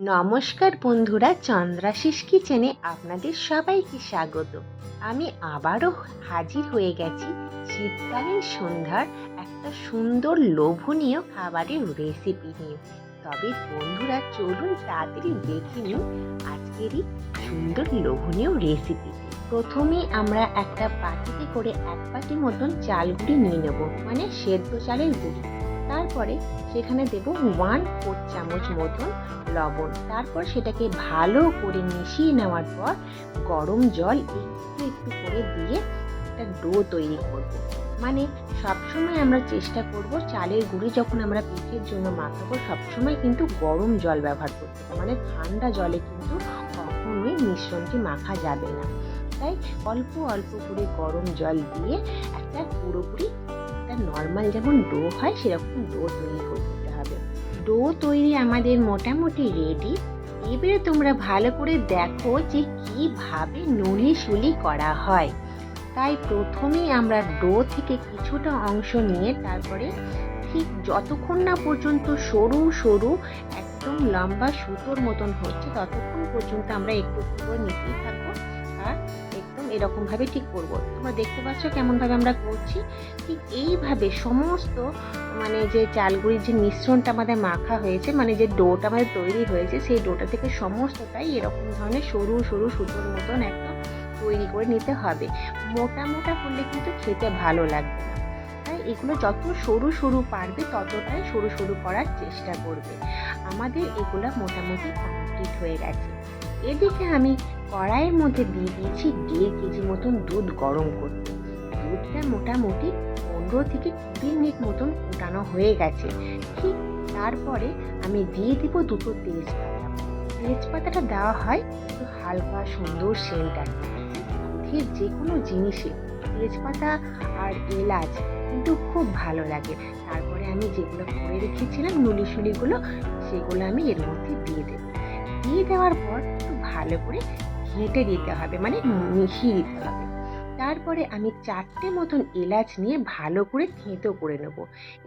নমস্কার বন্ধুরা চন্দ্রাশিস কিচেনে আপনাদের সবাইকে স্বাগত। আমি আবারও হাজির হয়ে গেছি শীতকালীন সন্ধ্যার একটা সুন্দর লোভনীয় খাবারের রেসিপি নিয়ে। তবে বন্ধুরা, চলুন তাড়াতাড়ি দেখে নিন আজকেরই সুন্দর লোভনীয় রেসিপি প্রথমে আমরা একটা বাটিতে করে এক বাটি মতন চাল গুঁড়ি নিয়ে নেব মানে সেদ্ধ চালের গুঁড়ি। তারপরে সেখানে দেব ওয়ান ফোর চামচ মতন লবণ। তারপর সেটাকে ভালো করে মিশিয়ে নেওয়ার পর গরম জল একটু একটু করে দিয়ে একটা ডো তৈরি করব। মানে সবসময় আমরা চেষ্টা করব চালের গুঁড়ি যখন আমরা পিঠের জন্য মাখাবো সবসময় কিন্তু গরম জল ব্যবহার করতে হবে। মানে ঠান্ডা জলে কিন্তু কখনোই মিশ্রণটি মাখা যাবে না। তাই অল্প অল্প করে গরম জল দিয়ে একটা পুরোপুরি একটা নর্মাল যেমন ডো হয়, সেরকম ডো তৈরি করতে হবে। ডো তৈরি আমাদের মোটামুটি রেডি এবারে তোমরা ভালো করে দেখো যে কীভাবে নলি সুলি করা হয়। তাই প্রথমেই আমরা ডো থেকে কিছুটা অংশ নিয়ে তারপরে ঠিক যতক্ষণ না পর্যন্ত সরু সরু একদম লম্বা সুতোর মতন হচ্ছে, ততক্ষণ পর্যন্ত আমরা একটু করে নিতেই থাকব। আর এরকমভাবে ঠিক করব। তোমরা দেখতে পাচ্ছ কেমনভাবে আমরা করছি। ঠিক এইভাবে সমস্ত মানে যে চালগুড়ির যে মিশ্রণটা আমাদের মাখা হয়েছে মানে যে ডোটা আমাদের তৈরি হয়েছে, সেই ডোটা থেকে সমস্তটাই এরকম ধরনের সরু সরু, সুতোর মতন একদম তৈরি করে নিতে হবে। মোটা মোটা করলে কিন্তু খেতে ভালো লাগবে না। তাই এগুলো যত সরু সরু পারবে, ততটাই সরু সরু করার চেষ্টা করবে। আমাদের এগুলো মোটামুটি কমপ্লিট হয়ে গেছে। এদিকে আমি কড়াইয়ের মধ্যে দিয়ে দিয়েছি দেড় কেজি মতন দুধ গরম করতে। দুধটা মোটামুটি পনেরো থেকে কুড়ি মিনিট মতন ফুটানো হয়ে গেছে। ঠিক তারপরে আমি দিয়ে দিব দুটো তেজপাতা। তেজপাতাটা দেওয়া হয় একটু হালকা সুন্দর আছে ঠিক যে কোনো জিনিসে তেজপাতা আর এলাচ কিন্তু খুব ভালো লাগে। তারপরে আমি যেগুলো করে রেখেছিলাম নুলি শুলিগুলো সেগুলো আমি এর মধ্যে দিয়ে দেবো। দিয়ে দেওয়ার পর একটু ভালো করে ঘেঁটে দিতে হবে মানে মিশিয়ে দিতে হবে। তারপরে আমি চারটে মতন এলাচ নিয়ে ভালো করে থেঁতো করে নেব।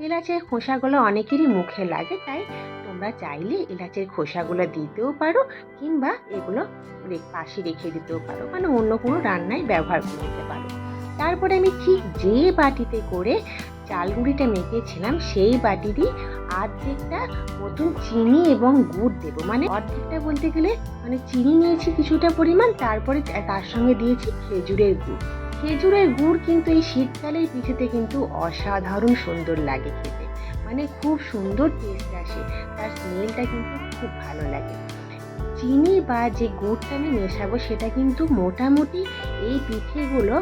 এলাচের খোসাগুলো অনেকেরই মুখে লাগে, তাই তোমরা চাইলে এলাচের খোসাগুলো দিতেও পারো কিংবা এগুলো পাশে রেখে দিতেও পারো মানে অন্য কোনো রান্নায় ব্যবহার করে নিতে পারো। তারপরে আমি ঠিক যে বাটিতে করে চালগুড়িটা মেখেছিলাম সেই বাটিরই অর্ধেকটা মতন চিনি এবং গুড় দেবো। মানে অর্ধেকটা বলতে গেলে মানে চিনি নিয়েছি কিছুটা পরিমাণ, তারপরে তার সঙ্গে দিয়েছি খেজুরের গুড়। খেজুরের গুড় কিন্তু এই শীতকালের পিঠেতে কিন্তু অসাধারণ সুন্দর লাগে খেতে। মানে খুব সুন্দর টেস্ট আসে, তার স্মেলটা কিন্তু খুব ভালো লাগে। চিনি বা যে গুড়টা আমি মেশাবো সেটা কিন্তু মোটামুটি এই পিঠেগুলো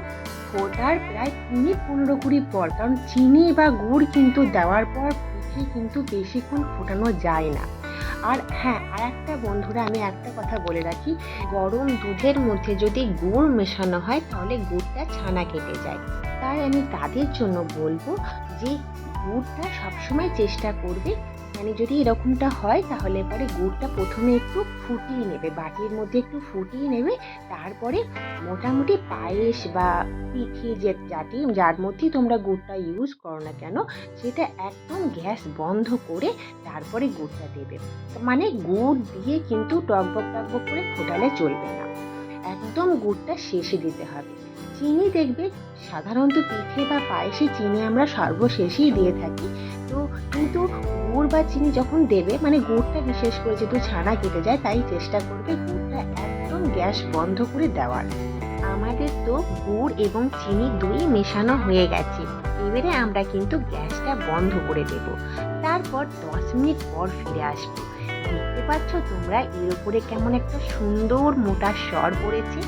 ফোটার প্রায় কুড়ি পনেরো কুড়ি পর, কারণ চিনি বা গুড় কিন্তু দেওয়ার পর পিঠে কিন্তু বেশিক্ষণ ফোটানো যায় না। আর হ্যাঁ আর একটা বন্ধুরা, আমি একটা কথা বলে রাখি, গরম দুধের মধ্যে যদি গুড় মেশানো হয়, তাহলে গুড়টা ছানা কেটে যায়। তাই আমি তাদের জন্য বলব যে গুড়টা সবসময় চেষ্টা করবে মানে যদি এরকমটা হয়, তাহলে পরে গুড়টা প্রথমে একটু ফুটিয়ে নেবে, বাটির মধ্যে একটু ফুটিয়ে নেবে, তারপরে মোটামুটি পায়েস বা পিঠে যে জাটি যার মধ্যেই তোমরা গুড়টা ইউজ করো না কেন, সেটা একদম গ্যাস বন্ধ করে তারপরে গুড়টা দেবে। মানে গুড় দিয়ে কিন্তু টকবক টকবক করে ফোটালে চলবে না। একদম গুড়টা শেষে দিতে হবে। চিনি দেখবে, সাধারণত পিঠে বা পায়েসে চিনি আমরা সর্বশেষেই দিয়ে থাকি। তো কিন্তু গুড় বা চিনি যখন দেবে মানে গুড়টা বিশেষ করে যেহেতু ছানা কেটে যায়, তাই চেষ্টা করবে গুড়টা একদম গ্যাস বন্ধ করে দেওয়ার। আমাদের তো গুড় এবং চিনি দুই মেশানো হয়ে গেছে। এবারে আমরা কিন্তু গ্যাসটা বন্ধ করে দেব। তারপর দশ মিনিট পর ফিরে আসব। দেখতে পাচ্ছ তোমরা এর উপরে কেমন একটা সুন্দর মোটা স্বর পড়েছে।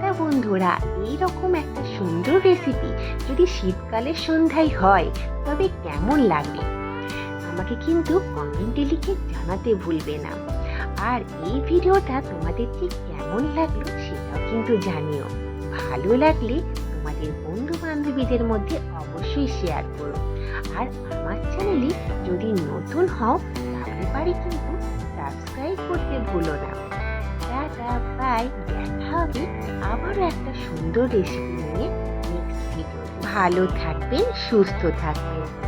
তা বন্ধুরা, এইরকম একটা সুন্দর রেসিপি যদি শীতকালের সন্ধ্যায় হয়, তবে কেমন লাগে? আমাকে কিন্তু কমেন্টে লিখে জানাতে ভুলবে না। আর এই ভিডিওটা তোমাদের ঠিক কেমন লাগল সেটাও কিন্তু জানিও। ভালো লাগলে তোমাদের বন্ধু বান্ধবীদের মধ্যে অবশ্যই শেয়ার করো। আর আমার চ্যানেলে যদি নতুন হও, তাহলে পারি কিন্তু সাবস্ক্রাইব করতে ভুলো না। টাটা বাই দেখা হবে আবারও একটা সুন্দর রেসিপি নিয়ে ভালো থাকবেন, সুস্থ থাকবেন।